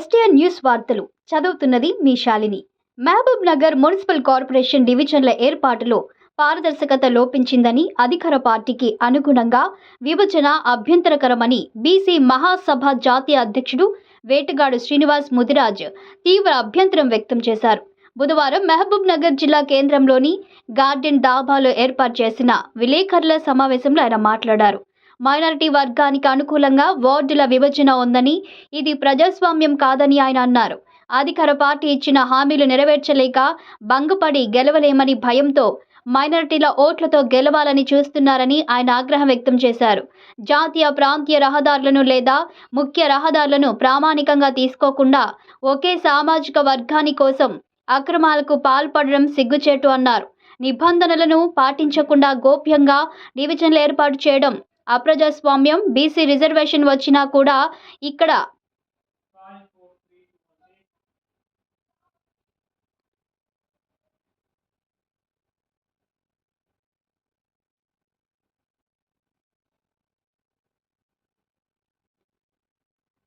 Welcome STN news వార్తలు చదువుతున్నది మీ శాలిని. మహబూబ్ నగర్ మున్సిపల్ కార్పొరేషన్ డివిజన్ల ఏర్పాటులో పారదర్శకత లోపించిందని అధికార పార్టీకి అనుగుణంగా విభజన అభ్యంతరకరమని బీసీ మహాసభ జాతీయ అధ్యక్షుడు వేటగాడు శ్రీనివాస్ ముదిరాజ్ తీవ్ర అభ్యంతరం వ్యక్తం చేశారు. బుధవారం మహబూబ్ నగర్ జిల్లా కేంద్రంలోని గార్డెన్ డాబాలో ఏర్పాటు చేసిన విలేకరుల సమావేశంలో ఆయన మాట్లాడారు. మైనారిటీ వర్గానికి అనుకూలంగా వార్డుల విభజన ఉందని ఇది ప్రజాస్వామ్యం కాదని ఆయన అన్నారు. అధికార పార్టీ ఇచ్చిన హామీలు నెరవేర్చలేక భంగపడి గెలవలేమని భయంతో మైనారిటీల ఓట్లతో గెలవాలని చూస్తున్నారని ఆయన ఆగ్రహం వ్యక్తం చేశారు. జాతీయ ప్రాంతీయ రహదారులను లేదా ముఖ్య రహదారులను ప్రామాణికంగా తీసుకోకుండా ఒకే సామాజిక వర్గాని కోసం అక్రమాలకు పాల్పడడం సిగ్గుచేటు అన్నారు. నిబంధనలను పాటించకుండా గోప్యంగా డివిజన్లు ఏర్పాటు చేయడం అప్రజాస్వామ్యం బీసీ రిజర్వేషన్ వచ్చినా కూడా ఇక్కడ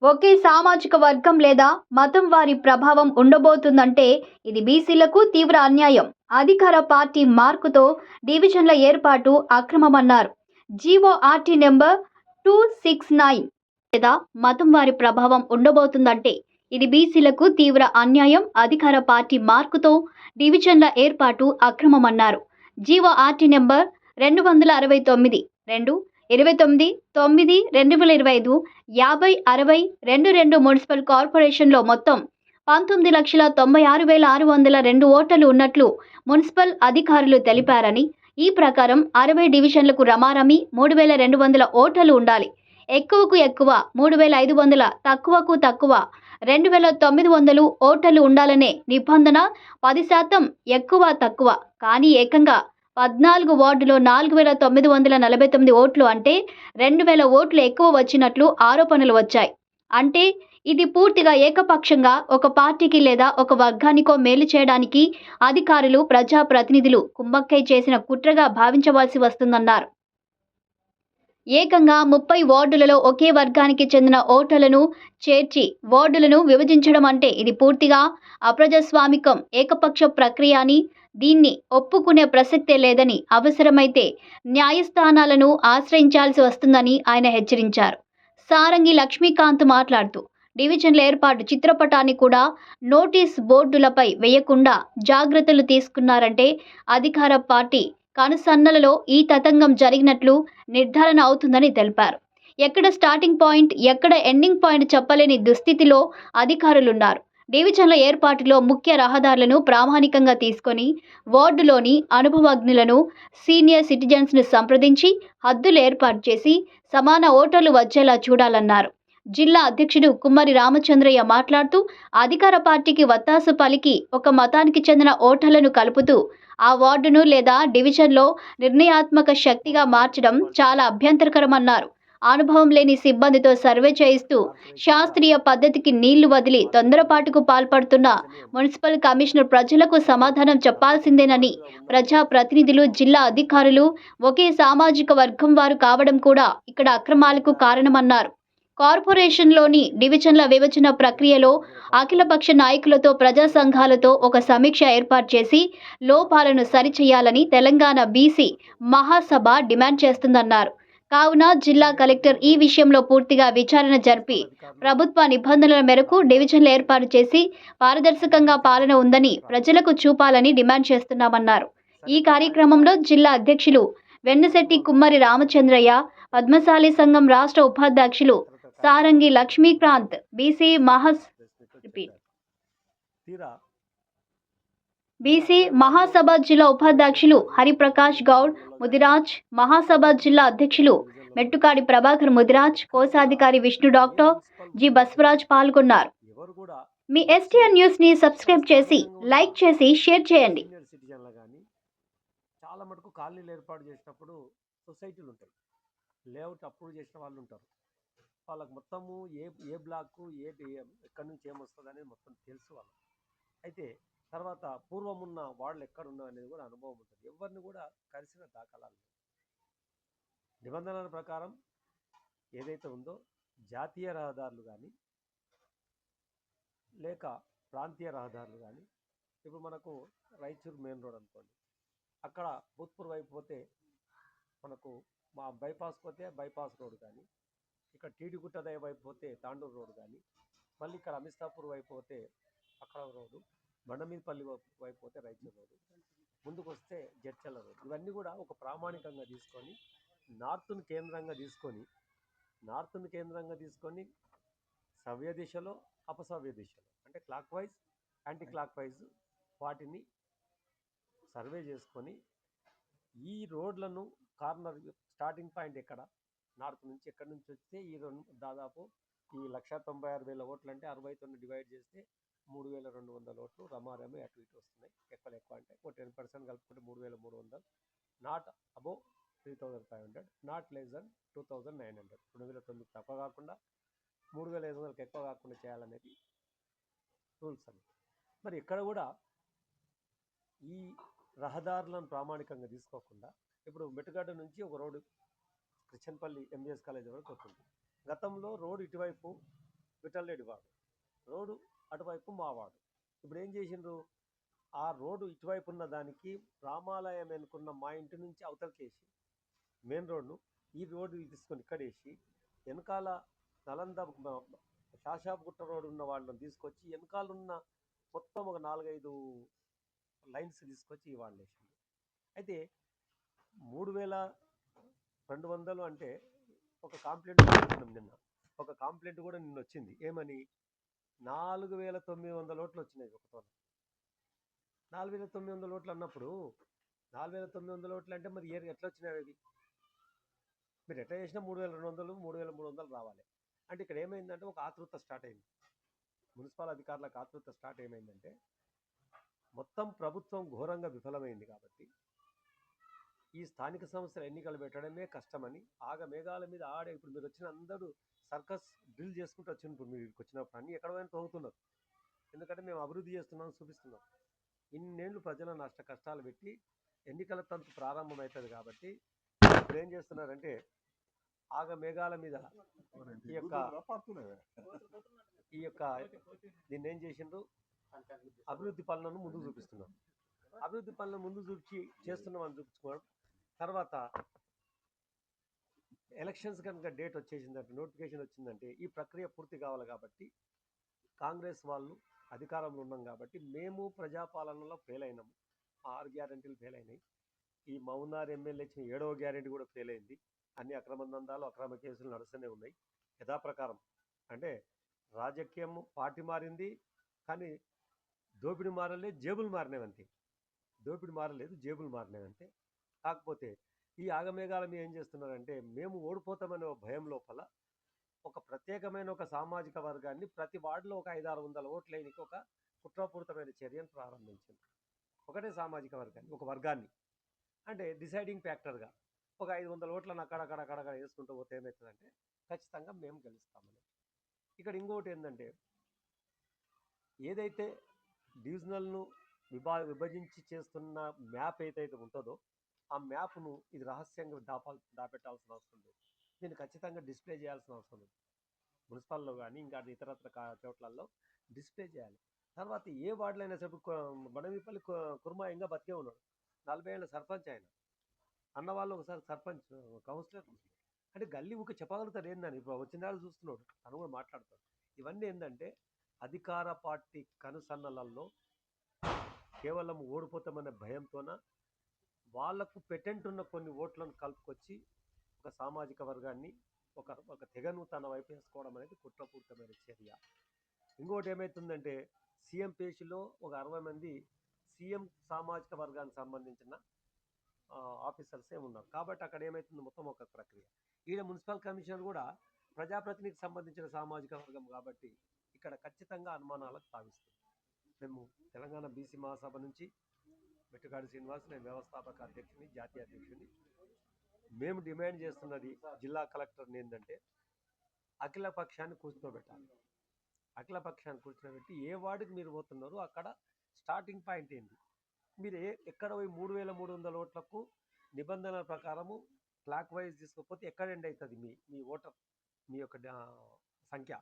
ఒకే సామాజిక వర్గం లేదా మతం వారి ప్రభావం ఉండబోతుందంటే ఇది బీసీలకు తీవ్ర అన్యాయం. అధికార పార్టీ మార్కుతో డివిజన్ల ఏర్పాటు అక్రమమన్నారు. GORT number two six nine. లేదా మతం వారి ప్రభావం ఉండబోతుందంటే ఇది బీసీలకు తీవ్ర అన్యాయం అధికార పార్టీ మార్కుతో డివిజన్ల ఏర్పాటు అక్రమమన్నారు. జీఓఆర్టీ నెంబర్ రెండు వందల అరవై తొమ్మిది. రెండు ఇరవై తొమ్మిది తొమ్మిది రెండు వేల ఇరవై ఐదు యాభై అరవై రెండు రెండు మున్సిపల్ కార్పొరేషన్లో మొత్తం పంతొమ్మిది లక్షల తొంభై ఆరు వేల ఆరు వందల రెండు ఓటర్లు ఉన్నట్లు మున్సిపల్ అధికారులు తెలిపారని ఈ ప్రకారం అరవై డివిజన్లకు రమారమి మూడు వేల రెండు వందల ఓటర్లు ఉండాలి. ఎక్కువకు ఎక్కువ మూడు వేల ఐదు వందల తక్కువకు తక్కువ రెండు వేల తొమ్మిది వందలు ఓటర్లు ఉండాలనే నిబంధన పది శాతం ఎక్కువ తక్కువ. కానీ ఏకంగా పద్నాలుగు వార్డులో నాలుగు వేల తొమ్మిది వందల నలభై తొమ్మిది ఓట్లు అంటే రెండు వేల ఓట్లు ఎక్కువ వచ్చినట్లు ఆరోపణలు వచ్చాయి. అంటే ఇది పూర్తిగా ఏకపక్షంగా ఒక పార్టీకి లేదా ఒక వర్గానికో మేలు చేయడానికి అధికారులు ప్రజాప్రతినిధులు కుమ్మక్కై చేసిన కుట్రగా భావించవలసి వస్తుందన్నారు. ఏకంగా ముప్పై వార్డులలో ఒకే వర్గానికి చెందిన ఓటర్లను చేర్చి వార్డులను విభజించడం అంటే ఇది పూర్తిగా అప్రజాస్వామికం ఏకపక్ష ప్రక్రియ అని దీన్ని ఒప్పుకునే ప్రసక్తే లేదని అవసరమైతే న్యాయస్థానాలను ఆశ్రయించాల్సి వస్తుందని ఆయన హెచ్చరించారు. సారంగి లక్ష్మీకాంత్ మాట్లాడుతూ డివిజన్ల ఏర్పాటు చిత్రపటాన్ని కూడా నోటీస్ బోర్డులపై వేయకుండా జాగ్రత్తలు తీసుకున్నారంటే అధికార పార్టీ కనుసన్నలలో ఈ తతంగం జరిగినట్లు నిర్ధారణ అవుతుందని తెలిపారు. ఎక్కడ స్టార్టింగ్ పాయింట్ ఎక్కడ ఎండింగ్ పాయింట్ చెప్పలేని దుస్థితిలో అధికారులున్నారు. డివిజన్ల ఏర్పాటులో ముఖ్య రహదారులను ప్రామాణికంగా తీసుకొని వార్డులోని అనుభవజ్ఞులను సీనియర్ సిటిజన్స్ను సంప్రదించి హద్దులు ఏర్పాటు చేసి సమాన ఓటర్లు వచ్చేలా చూడాలన్నారు. జిల్లా అధ్యక్షుడు కుమ్మరి రామచంద్రయ్య మాట్లాడుతూ అధికార పార్టీకి వత్తాసు పలికి ఒక మతానికి చెందిన ఓటర్లను కలుపుతూ ఆ వార్డును లేదా డివిజన్లో నిర్ణయాత్మక శక్తిగా మార్చడం చాలా అభ్యంతరకరమన్నారు. అనుభవం లేని సిబ్బందితో సర్వే చేయిస్తూ శాస్త్రీయ పద్ధతికి నీళ్ళు వదిలి తొందరపాటుకు పాల్పడుతున్న మున్సిపల్ కమిషనర్ ప్రజలకు సమాధానం చెప్పాల్సిందేనని ప్రజా ప్రతినిధులు జిల్లా అధికారులు ఒకే సామాజిక వర్గం వారు కావడం కూడా ఇక్కడ అక్రమాలకు కారణమన్నారు. కార్పొరేషన్లోని డివిజన్ల విభజన ప్రక్రియలో అఖిలపక్ష నాయకులతో ప్రజా సంఘాలతో ఒక సమీక్ష ఏర్పాటు చేసి లోపాలను సరిచేయాలని తెలంగాణ బీసీ మహాసభ డిమాండ్ చేస్తుందన్నారు. కావున జిల్లా కలెక్టర్ ఈ విషయంలో పూర్తిగా విచారణ జరిపి ప్రభుత్వ నిబంధనల మేరకు డివిజన్లు ఏర్పాటు చేసి పారదర్శకంగా పాలన ఉందని ప్రజలకు చూపాలని డిమాండ్ చేస్తున్నామన్నారు. ఈ కార్యక్రమంలో జిల్లా అధ్యక్షులు వెన్నశెట్టి కుమ్మరి రామచంద్రయ్య పద్మశాలి సంఘం రాష్ట్ర ఉపాధ్యక్షులు సారంగి లక్ష్మీకాంత్ బీసీ మహాస్ రిపీట్. బీసీ మహాసభ జిల్లా ఉపాధ్యక్షులు హరిప్రకాష్ గౌడ్ ముదిరాజ్ మహాసభ జిల్లా అధ్యక్షులు మెట్టుకాడి ప్రభాకర్ ముదిరాజ్ కోశాధికారి విష్ణు డాక్టర్ జి బస్వరాజ్ పాల్గొన్నారు. మీ ఎస్టీఆర్ న్యూస్ని సబ్స్క్రైబ్ చేసి లైక్ చేసి షేర్ చేయండి. చాలా మటుకు కాలనీలు ఏర్పాటు చేసినప్పుడు సొసైటీలు ఉంటాయి. లేఅవుట్ అప్పుడు చేసిన వాళ్ళు ఉంటారు. వాళ్ళకి మొత్తము ఏ ఏ బ్లాక్ ఏ ఎక్కడి నుంచి ఏమొస్తుంది అనేది మొత్తం తెలుసు వాళ్ళకి. అయితే తర్వాత పూర్వం ఉన్న వాళ్ళు ఎక్కడ ఉన్నారు అనేది కూడా అనుభవం ఉంటుంది. ఎవరిని కూడా కలిసిన దాఖలాలు నిబంధనల ప్రకారం ఏదైతే ఉందో జాతీయ రహదారులు కానీ లేక ప్రాంతీయ రహదారులు కానీ ఇప్పుడు మనకు రాయచూర్ మెయిన్ రోడ్ అనుకోండి. అక్కడ భూత్పూర్ వైపు పోతే మనకు మా బైపాస్ పోతే బైపాస్ రోడ్ కానీ ఇక్కడ టీడిగుట్ట వైపు పోతే తాండూరు రోడ్ కానీ మళ్ళీ ఇక్కడ అమిస్తాపూర్ వైపు పోతే అక్కడ రోడ్డు బండమీదపల్లి వైపు వైపు పోతే రైచూర్ రోడ్డు ముందుకు వస్తే జడ్చల్ల రోడ్ ఇవన్నీ కూడా ఒక ప్రామాణికంగా తీసుకొని నార్త్ను కేంద్రంగా తీసుకొని నార్త్ను కేంద్రంగా తీసుకొని సవ్య దిశలో అపసవ్య దిశలో అంటే clockwise anti clock wise వాటిని సర్వే చేసుకొని ఈ రోడ్లను కార్నర్ స్టార్టింగ్ పాయింట్ ఎక్కడ? నార్త్ నుంచి ఎక్కడి నుంచి వస్తే ఈ రెండు దాదాపు ఈ లక్ష తొంభై ఆరు వేల ఓట్లు అంటే అరవై తొమ్మిది డివైడ్ చేస్తే మూడు వేల రెండు వందల ఓట్లు రమారమి అటు ఇటు వస్తున్నాయి. ఎక్కువ ఎక్కువ అంటే ఒక టెన్ పర్సెంట్ కలుపుకుంటే మూడు వేల మూడు వందలు. Not above three thousand five hundred not less than two thousand nine hundred. రెండు వేల తొమ్మిది తక్కువ కాకుండా మూడు వేల ఐదు వందలకు ఎక్కువ కాకుండా చేయాలనేది రూల్స్ అండి మరి ఇక్కడ కూడా ఈ రహదారులను ప్రామాణికంగా తీసుకోకుండా ఇప్పుడు మెట్టుగడ్డ నుంచి ఒక రోడ్డు క్రిచ్చన్పల్లి ఎంబీఎస్ కాలేజ్ వరకు వస్తుంది. గతంలో రోడ్డు ఇటువైపు విఠలరెడ్డి వాడు రోడ్డు అటువైపు మావాడు ఇప్పుడు ఏం చేసిండ్రు? ఆ రోడ్డు ఇటువైపు ఉన్న దానికి రామాలయం అనుకున్న మా ఇంటి నుంచి అవతలకేసి మెయిన్ రోడ్ను ఈ రోడ్డు తీసుకొని ఇక్కడేసి వెనకాల నలంద షాషాబ్ గుట్ట రోడ్డు ఉన్న వాళ్ళని తీసుకొచ్చి వెనకాల ఉన్న మొత్తం ఒక నాలుగైదు లైన్స్ తీసుకొచ్చి ఈ వాళ్ళు వేసిండ్రు. అయితే మూడు వేల రెండు వందలు అంటే ఒక కాంప్లైంట్ నిన్న. ఒక కాంప్లైంట్ కూడా నిన్న వచ్చింది. ఏమని? నాలుగు వేల తొమ్మిది వందల ఓట్లు వచ్చినాయి ఒక తోన. నాలుగు వేల తొమ్మిది వందల ఓట్లు అన్నప్పుడు నాలుగు వేల తొమ్మిది వందల ఓట్లు అంటే మరి ఏ ఎట్లా వచ్చినాయి అవి? మీరు ఎట్లా చేసినా మూడు వేల రెండు వందలు మూడు వేల మూడు వందలు రావాలి. అంటే ఇక్కడ ఏమైందంటే ఒక ఆతృత స్టార్ట్ అయింది. మున్సిపల్ అధికారులకు ఆతృత స్టార్ట్ ఏమైందంటే మొత్తం ప్రభుత్వం ఘోరంగా విఫలమైంది కాబట్టి ఈ స్థానిక సంస్థల ఎన్నికలు పెట్టడమే కష్టమని ఆగ మేఘాల మీద ఆడే ఇప్పుడు మీరు వచ్చిన అందరూ సర్కస్ డ్రిల్ చేసుకుంటూ వచ్చిన ఇప్పుడు మీరు ఇక్కడికి వచ్చినప్పుడు. అన్ని ఎక్కడ పోయినా తవ్వుతున్నారు ఎందుకంటే మేము అభివృద్ధి చేస్తున్నాం చూపిస్తున్నాం. ఇన్నేళ్ళు ప్రజల నష్ట కష్టాలు పెట్టి ఎన్నికల తంతు ప్రారంభమవుతుంది కాబట్టి ఇప్పుడు ఏం చేస్తున్నారంటే ఆగ మేఘాల మీద ఈ యొక్క ఈ యొక్క దీన్ని ఏం చేసిండ్రు? అభివృద్ధి పనులను ముందుకు చూపిస్తున్నాం అభివృద్ధి పనులను ముందు చూపించి చేస్తున్నామని చూపించుకోవడం తర్వాత ఎలక్షన్స్ కనుక డేట్ వచ్చేసిందంటే నోటిఫికేషన్ వచ్చిందంటే ఈ ప్రక్రియ పూర్తి కావాలి కాబట్టి కాంగ్రెస్ వాళ్ళు అధికారంలో ఉన్నాం కాబట్టి మేము ప్రజాపాలనలో ఫెయిల్ అయినాము ఆరు గ్యారెంటీలు ఫెయిల్ అయినాయి. ఈ మౌనార్ ఎమ్మెల్యే ఇచ్చిన ఏడవ గ్యారెంటీ కూడా ఫెయిల్ అయింది. అన్ని అక్రమ దందాలు అక్రమ కేసులు నడుస్తూనే ఉన్నాయి. యథాప్రకారం. అంటే రాజకీయం పార్టీ మారింది కానీ దోపిడి మారలేదు జేబులు మారినవంతే దోపిడి మారలేదు జేబులు మారినవంతే కాకపోతే ఈ ఆగమేఘాల మీద ఏం చేస్తున్నారంటే మేము ఓడిపోతామనే ఒక భయం లోపల ఒక ప్రత్యేకమైన ఒక సామాజిక వర్గాన్ని ప్రతి వార్డులో ఒక ఐదారు వందల ఓట్లేనికి ఒక కుట్రపూరితమైన చర్యను ప్రారంభించింది. ఒకటే సామాజిక వర్గాన్ని ఒక వర్గాన్ని. అంటే డిసైడింగ్ ఫ్యాక్టర్గా ఒక ఐదు వందల ఓట్లను అక్కడక్కడ అక్కడక్కడ వేసుకుంటూ పోతే ఏమవుతుందంటే ఖచ్చితంగా మేము గెలుస్తామని. ఇక్కడ ఇంకోటి ఏంటంటే ఏదైతే డివిజనల్ను విభా విభజించి చేస్తున్న మ్యాప్ ఏదైతే ఉంటుందో ఆ మ్యాప్ను ఇది రహస్యంగా దాపాల్ దాపెట్టాల్సిన అవసరం లేదు. దీన్ని ఖచ్చితంగా డిస్ప్లే చేయాల్సిన అవసరం ఉంది మున్సిపల్లో కానీ ఇంకా ఇతరత్ర చోట్లలో డిస్ప్లే చేయాలి. తర్వాత ఏ వార్డులో అయినా సరే బడమిపల్లి కుర్మాయంగా బతికే ఉన్నాడు. నలభై ఏళ్ళ సర్పంచ్ ఆయన. అన్న వాళ్ళు ఒకసారి సర్పంచ్ కౌన్సిలర్ అంటే గల్లీ ఊక చెప్పగలుగుతారు ఏందని ఇప్పుడు వచ్చిన వాళ్ళు చూస్తున్నాడు. తను కూడా మాట్లాడతాడు. ఇవన్నీ ఏంటంటే అధికార పార్టీ కనుసన్నలలో కేవలం ఓడిపోతామనే భయంతోన వాళ్ళకు పెటెంట్ ఉన్న కొన్ని ఓట్లను కలుపుకొచ్చి ఒక సామాజిక వర్గాన్ని ఒక ఒక తెగను తన వైపు వేసుకోవడం అనేది కుట్రపూరితమైన చర్య. ఇంకోటి ఏమవుతుందంటే సీఎం పేషిలో ఒక అరవై మంది సీఎం సామాజిక వర్గానికి సంబంధించిన ఆ, ఆఫీసర్సే ఉన్నారు. కాబట్టి అక్కడ ఏమవుతుంది మొత్తం ఒక ప్రక్రియ. ఈడ మున్సిపల్ కమిషనర్ కూడా ప్రజాప్రతినిధికి సంబంధించిన సామాజిక వర్గం కాబట్టి ఇక్కడ ఖచ్చితంగా అనుమానాలకు తావిస్తుంది. మేము తెలంగాణ బీసీ మహాసభ నుంచి మెట్టుగాడి శ్రీనివాస్ నేను వ్యవస్థాపక అధ్యక్షుని జాతీయ అధ్యక్షుని మేము డిమాండ్ చేస్తున్నది జిల్లా కలెక్టర్ని ఏంటంటే అఖిల పక్షాన్ని కూర్చోబెట్టాలి. అఖిల పక్షాన్ని కూర్చోబెట్టి ఏ వార్డుకి మీరు పోతున్నారో అక్కడ స్టార్టింగ్ పాయింట్ ఏంటి మీరు ఏ ఎక్కడ పోయి మూడు వేల మూడు వందల ఓట్లకు నిబంధనల ప్రకారము క్లాక్ వైజ్ తీసుకోకపోతే ఎక్కడ ఎండ్ అవుతుంది మీ మీ ఓటర్ మీ యొక్క సంఖ్య?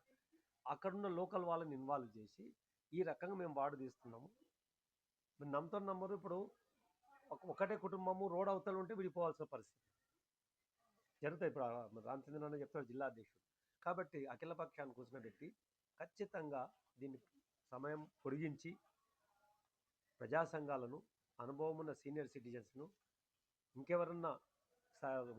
అక్కడున్న లోకల్ వాళ్ళని ఇన్వాల్వ్ చేసి ఈ రకంగా మేము వార్డు తీస్తున్నాము. మీరు నమ్ముతున్న నమ్మరు. ఇప్పుడు ఒకటే కుటుంబము రోడ్ అవతల ఉంటే విడిపోవాల్సిన పరిస్థితి. జరుగుతాయి ఇప్పుడు ఆ రామచంద్రన్ చెప్తాడు జిల్లా అధ్యక్షుడు. కాబట్టి అఖిల పక్షాన్ని కూర్చోబెట్టి ఖచ్చితంగా దీన్ని సమయం పొడిగించి ప్రజా సంఘాలను అనుభవం ఉన్న సీనియర్ సిటిజన్స్ను ఇంకెవరన్నా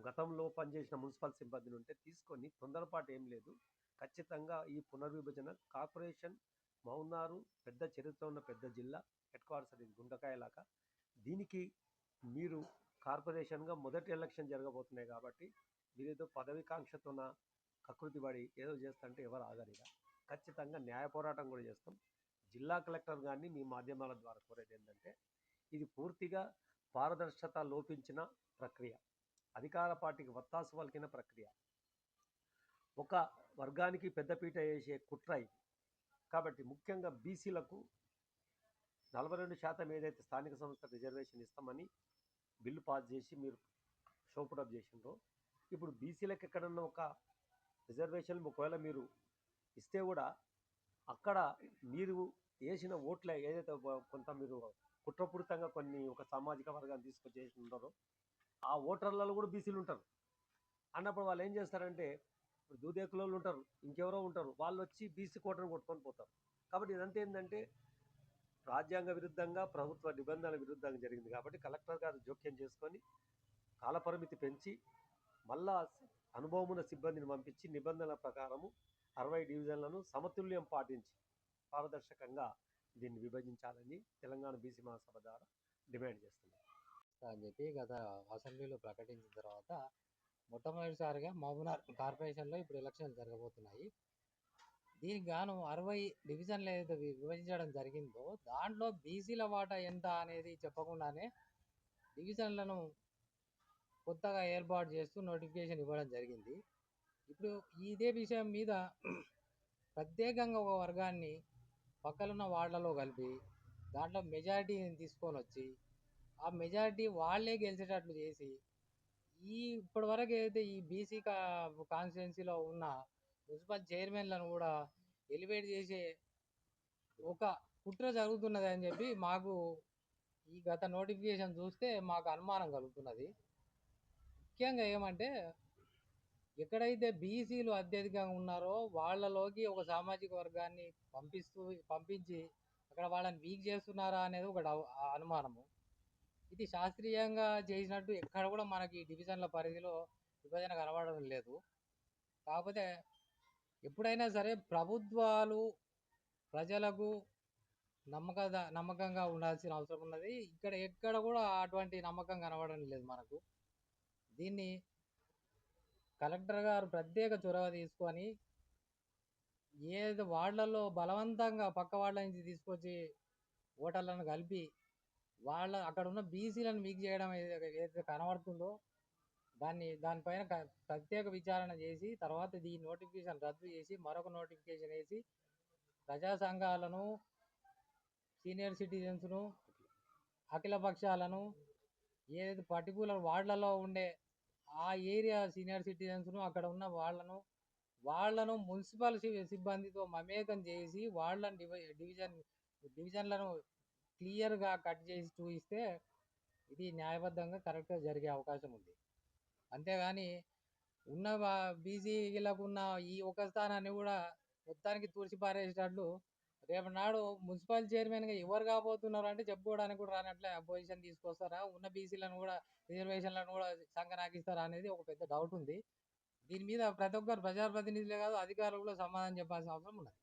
గతంలో పనిచేసిన మున్సిపల్ సిబ్బందిని ఉంటే తీసుకొని తొందరపాటు ఏం లేదు. ఖచ్చితంగా ఈ పునర్విభజన కార్పొరేషన్ మౌనారు పెద్ద చరిత్ర ఉన్న పెద్ద జిల్లా హెడ్ క్వార్టర్స్ అనేది గుండకాయలాక. దీనికి మీరు కార్పొరేషన్గా మొదటి ఎలక్షన్ జరగబోతున్నాయి కాబట్టి మీరేదో పదవికాంక్షతోన కకృతి పడి ఏదో చేస్తుంటే ఎవరు ఆగరిగా ఖచ్చితంగా న్యాయ పోరాటం కూడా చేస్తాం. జిల్లా కలెక్టర్ గారిని మీ మాధ్యమాల ద్వారా కోరేది ఏంటంటే ఇది పూర్తిగా పారదర్శకత లోపించిన ప్రక్రియ. అధికార పార్టీకి వత్తాసు పలికిన ప్రక్రియ. ఒక వర్గానికి పెద్దపీట వేసే కుట్ర ఇది. కాబట్టి ముఖ్యంగా బీసీలకు నలభై రెండు శాతం ఏదైతే స్థానిక సంస్థ రిజర్వేషన్ ఇస్తామని బిల్లు పాస్ చేసి మీరు షోపుటప్ చేసిండ్రో ఇప్పుడు బీసీలకు ఎక్కడన్నా ఒక రిజర్వేషన్ ఒకవేళ మీరు ఇస్తే కూడా అక్కడ మీరు వేసిన ఓట్ల ఏదైతే కొంత మీరు కుట్రపూరితంగా కొన్ని ఒక సామాజిక వర్గాన్ని తీసుకొచ్చి చేసి ఆ ఓటర్లలో కూడా బీసీలు ఉంటారు. అన్నప్పుడు వాళ్ళు ఏం చేస్తారంటే దూదేకులలో ఉంటారు ఇంకెవరో ఉంటారు వాళ్ళు వచ్చి బీసీ కోటను కొట్టుకొని పోతారు. కాబట్టి ఇదంతా ఏంటంటే రాజ్యాంగ విరుద్ధంగా ప్రభుత్వ నిబంధనల విరుద్ధంగా జరిగింది కాబట్టి కలెక్టర్ గారు జోక్యం చేసుకొని కాలపరిమితి పెంచి మళ్ళా అనుభవమున సిబ్బందిని పంపించి నిబంధనల ప్రకారము అరవై డివిజన్లను సమతుల్యం పాటించి పారదర్శకంగా దీన్ని విభజించాలని తెలంగాణ బీసీ మహాసభ ద్వారా డిమాండ్ చేస్తుంది అని చెప్పి గత అసెంబ్లీలో ప్రకటించిన తర్వాత మొట్టమొదటిసారిగా మహబూబ్నగర్ కార్పొరేషన్లో ఇప్పుడు ఎలక్షన్లు జరగబోతున్నాయి. దీనికి గాను అరవై డివిజన్లు ఏదైతే వి- విభజించడం జరిగిందో దాంట్లో బీసీల వాటా ఎంత అనేది చెప్పకుండానే డివిజన్లను కొత్తగా ఏర్పాటు చేస్తూ నోటిఫికేషన్ ఇవ్వడం జరిగింది. ఇప్పుడు ఇదే విషయం మీద ప్రత్యేకంగా ఒక వర్గాన్ని పక్కలున్న వార్డులలో కలిపి దాంట్లో మెజారిటీని తీసుకొని వచ్చి ఆ మెజారిటీ వాళ్ళే గెలిచేటట్లు చేసి ఈ ఇప్పటివరకు ఏదైతే ఈ బీసీ కా కాన్స్టిట్యున్సీలో ఉన్న మున్సిపల్ చైర్మన్లను కూడా ఎలివేట్ చేసే ఒక కుట్ర జరుగుతున్నది అని చెప్పి మాకు ఈ గత నోటిఫికేషన్ చూస్తే మాకు అనుమానం కలుగుతున్నది. ముఖ్యంగా ఏమంటే ఎక్కడైతే బీసీలు అత్యధికంగా ఉన్నారో వాళ్ళలోకి ఒక సామాజిక వర్గాన్ని పంపిస్తూ పంపించి అక్కడ వాళ్ళని వీక్ చేస్తున్నారా అనేది ఒక అనుమానము. ఇది శాస్త్రీయంగా చేసినట్టు ఎక్కడ కూడా మనకి డివిజన్ల పరిధిలో విభజన కనబడడం లేదు. కాకపోతే ఎప్పుడైనా సరే ప్రభుత్వాలు ప్రజలకు నమ్మక నమ్మకంగా ఉండాల్సిన అవసరం ఉన్నది. ఇక్కడ ఎక్కడ కూడా అటువంటి నమ్మకం కనబడడం లేదు మనకు. దీన్ని కలెక్టర్ గారు ప్రత్యేక చొరవ తీసుకొని ఏది వాళ్ళల్లో బలవంతంగా పక్క వాళ్ళ నుంచి తీసుకొచ్చి ఓటర్లను కలిపి వాళ్ళ అక్కడ ఉన్న బీసీలను వీక్ చేయడం ఏదైతే కనబడుతుందో దాన్ని దానిపైన ప్రత్యేక విచారణ చేసి తర్వాత ఈ నోటిఫికేషన్ రద్దు చేసి మరొక నోటిఫికేషన్ వేసి ప్రజా సంఘాలను సీనియర్ సిటిజన్స్ను అఖిల పక్షాలను ఏదైతే పర్టికులర్ వార్డులలో ఉండే ఆ ఏరియా సీనియర్ సిటిజన్స్ను అక్కడ ఉన్న వాళ్ళను వాళ్ళను మున్సిపల్ సిబ్బందితో మమేకం చేసి వాళ్ళని డివి డివిజన్ డివిజన్లను క్లియర్గా కట్ చేసి చూపిస్తే ఇది న్యాయబద్ధంగా కరెక్ట్గా జరిగే అవకాశం ఉంది. అంతేగాని ఉన్న బీసీలకు ఉన్న ఈ ఒక స్థానాన్ని కూడా మొత్తానికి తూర్చిపారేసేటట్లు రేపు నాడు మున్సిపల్ చైర్మన్గా ఎవరు కాబోతున్నారు అంటే చెప్పుకోవడానికి కూడా రానట్లే. పొజిషన్ తీసుకొస్తారా? ఉన్న బీసీలను కూడా రిజర్వేషన్లను కూడా సంకనాకిస్తారా అనేది ఒక పెద్ద డౌట్ ఉంది. దీని మీద ప్రతి ఒక్కరు ప్రజాప్రతినిధులే కాదు అధికారులు కూడా సమాధానం చెప్పాల్సిన అవసరం ఉన్నది.